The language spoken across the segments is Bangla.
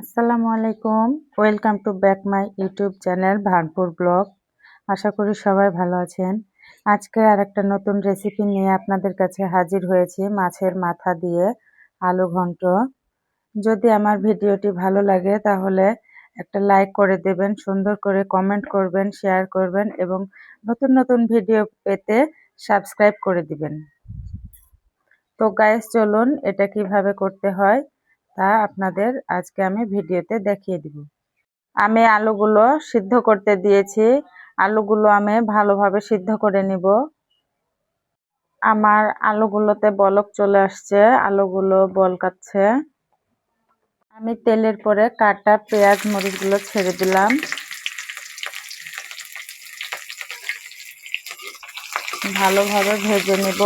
আসসালামু আলাইকুম। Welcome to back my YouTube channel Bhanpur vlog আশা করি সবাই ভালো আছেন। আজকে আর একটা নতুন রেসিপি নিয়ে আপনাদের কাছে হাজির হয়েছি, মাছের মাথা দিয়ে আলু ঘন্ট। যদি আমার ভিডিওটি ভালো লাগে, তাহলে একটা লাইক করে দেবেন, সুন্দর করে কমেন্ট করবেন শেয়ার করবেন এবং নতুন নতুন ভিডিও পেতে সাবস্ক্রাইব করে দিবেন। তো গায়েস চলুন এটা কীভাবে করতে হয়। তা আপনাদের আজকে আমি ভিডিওতে দেখিয়ে দিব। আমি আলুগুলো সিদ্ধ করতে দিয়েছি। আলুগুলো আমি ভালোভাবে সিদ্ধ করে নিব। আমার আলুগুলোতে বলক চলে আসছে। আলুগুলো বলকাচ্ছে আমি তেলের পরে কাটা পেঁয়াজ মরিচগুলো ছেড়ে দিলাম। ভালোভাবে ভেজে নেব।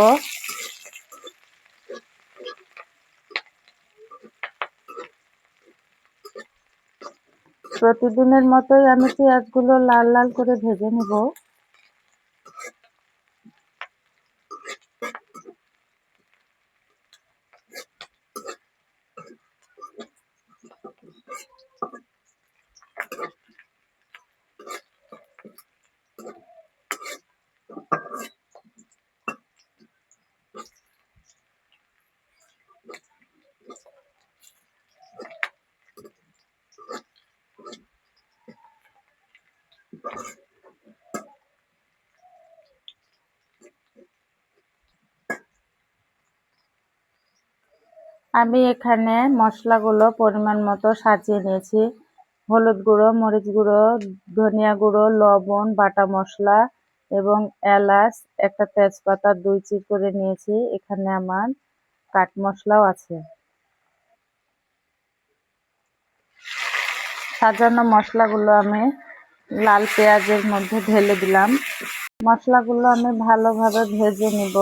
প্রতিদিনের মতোই আমি পেঁয়াজগুলো লাল লাল করে ভেজে নেব। আমি এখানে মশলাগুলো পরিমাণ মতো সাজিয়ে নিয়েছি। হলুদ গুঁড়ো, মরিচ গুঁড়ো, ধনিয়া গুঁড়ো, লবণ, বাটা মশলা এবং এলাচ, একটা তেজপাতা, দুই চির করে নিয়েছি। এখানে আমার কাঠ মশলাও আছে। সাজানো মশলাগুলো আমি লাল পেঁয়াজের মধ্যে ঢেলে দিলাম। মশলাগুলো আমি ভালোভাবে ভেজে নিব।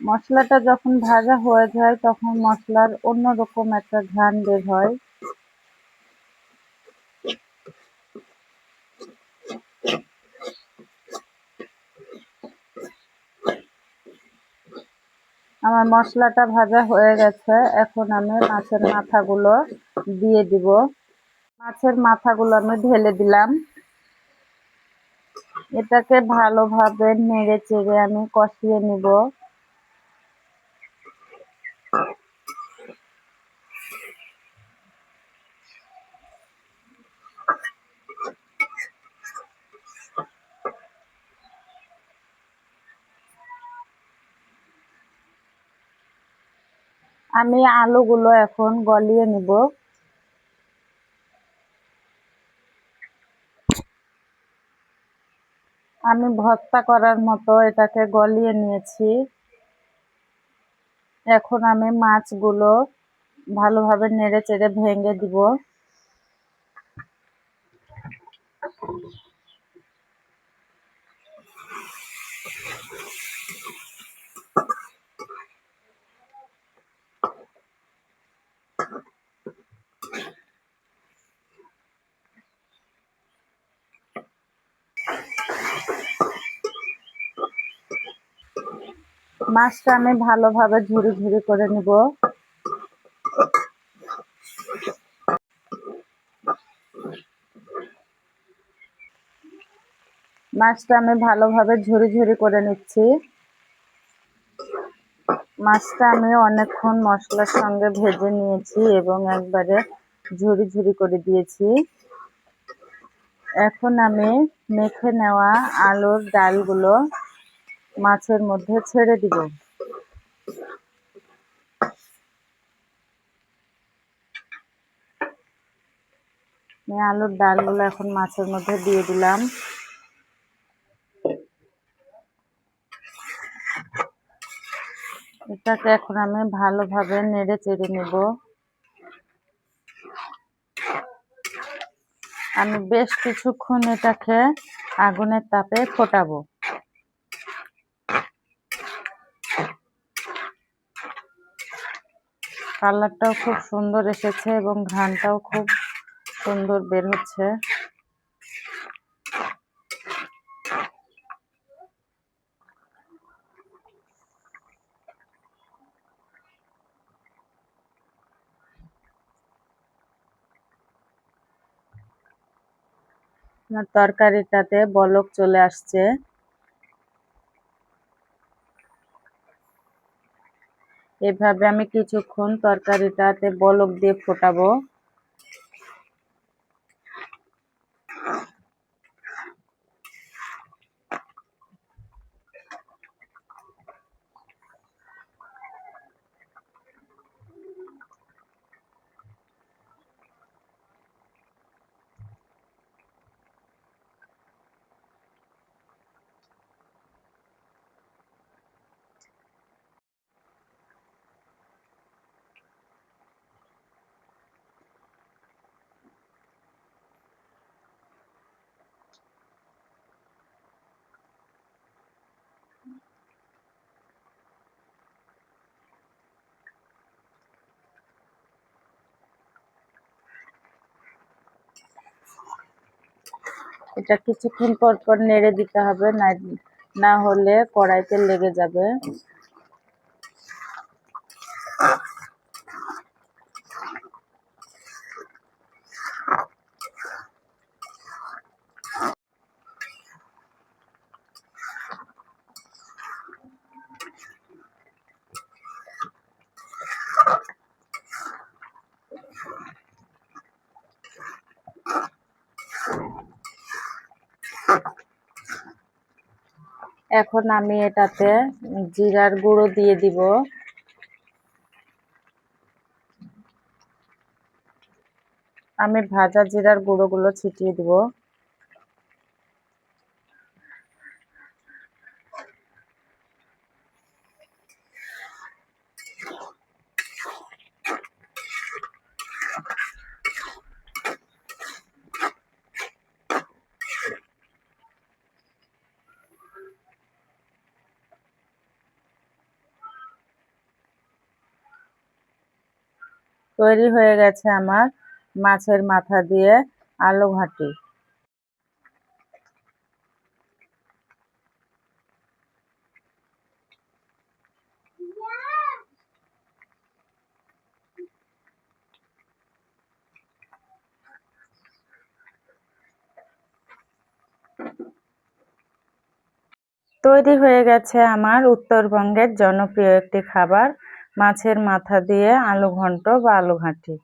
মশলাটা যখন ভাজা হয়ে যায়, তখন মশলার অন্যরকম একটা ঘ্রাণ বের হয়। আমার মশলাটা ভাজা হয়ে গেছে। এখন আমি মাছের মাথাগুলো দিয়ে দিব। মাছের মাথাগুলো আমি ঢেলে দিলাম। এটাকে ভালোভাবে নেড়ে চেড়ে আমি কষিয়ে নিব। আমি আলুগুলো এখন গলিয়ে নিব। আমি ভর্তা করার মতো এটাকে গলিয়ে নিয়েছি। এখন আমি মাছগুলো ভালোভাবে নেড়ে চেড়ে ভেঙে দিব। মাছটা আমি ভালোভাবে ঝুড়ি ঝুড়ি করে নিব। মাছটা আমি ভালোভাবে ঝুড়ি ঝুড়ি করে নিচ্ছি। মাছটা আমি অনেকক্ষণ মশলার সঙ্গে ভেজে নিয়েছি এবং একবারে ঝুড়ি ঝুড়ি করে দিয়েছি। এখন আমি মেখে নেওয়া আলুর ডালগুলো মাছের মধ্যে ছেড়ে দিব। আলুর ডালগুলো এখন মাছের মধ্যে দিয়ে দিলাম। এটাকে এখন আমি ভালোভাবে নেড়ে চেড়ে নেব। আমি বেশ কিছুক্ষণ এটাকে আগুনের তাপে ফোটাবো। কালারটাও খুব সুন্দর এসেছে এবং ঘ্রাণটাও খুব সুন্দর বের হচ্ছে। তরকারিটাতে বলক চলে আসছে। এভাবে আমি কিছুক্ষণ তরকারিটাতে বলক দিয়ে ফোটাবো। এটা কিছুক্ষণ পর পর নেড়ে দিতে হবে না না হলে কড়াইতে লেগে যাবে। এখন আমি এটাতে জিরার গুঁড়ো দিয়ে দিব। আমি ভাজা জিরার গুঁড়োগুলো ছিটিয়ে দিব। তৈরি হয়ে গেছে আমার মাছের মাথা দিয়ে আলু ঘাটি। তৈরি হয়ে গেছে আমার উত্তরবঙ্গের জনপ্রিয় একটি খাবার মাছের মাথা দিয়ে আলু ঘন্ট বা আলু ঘাঁটি।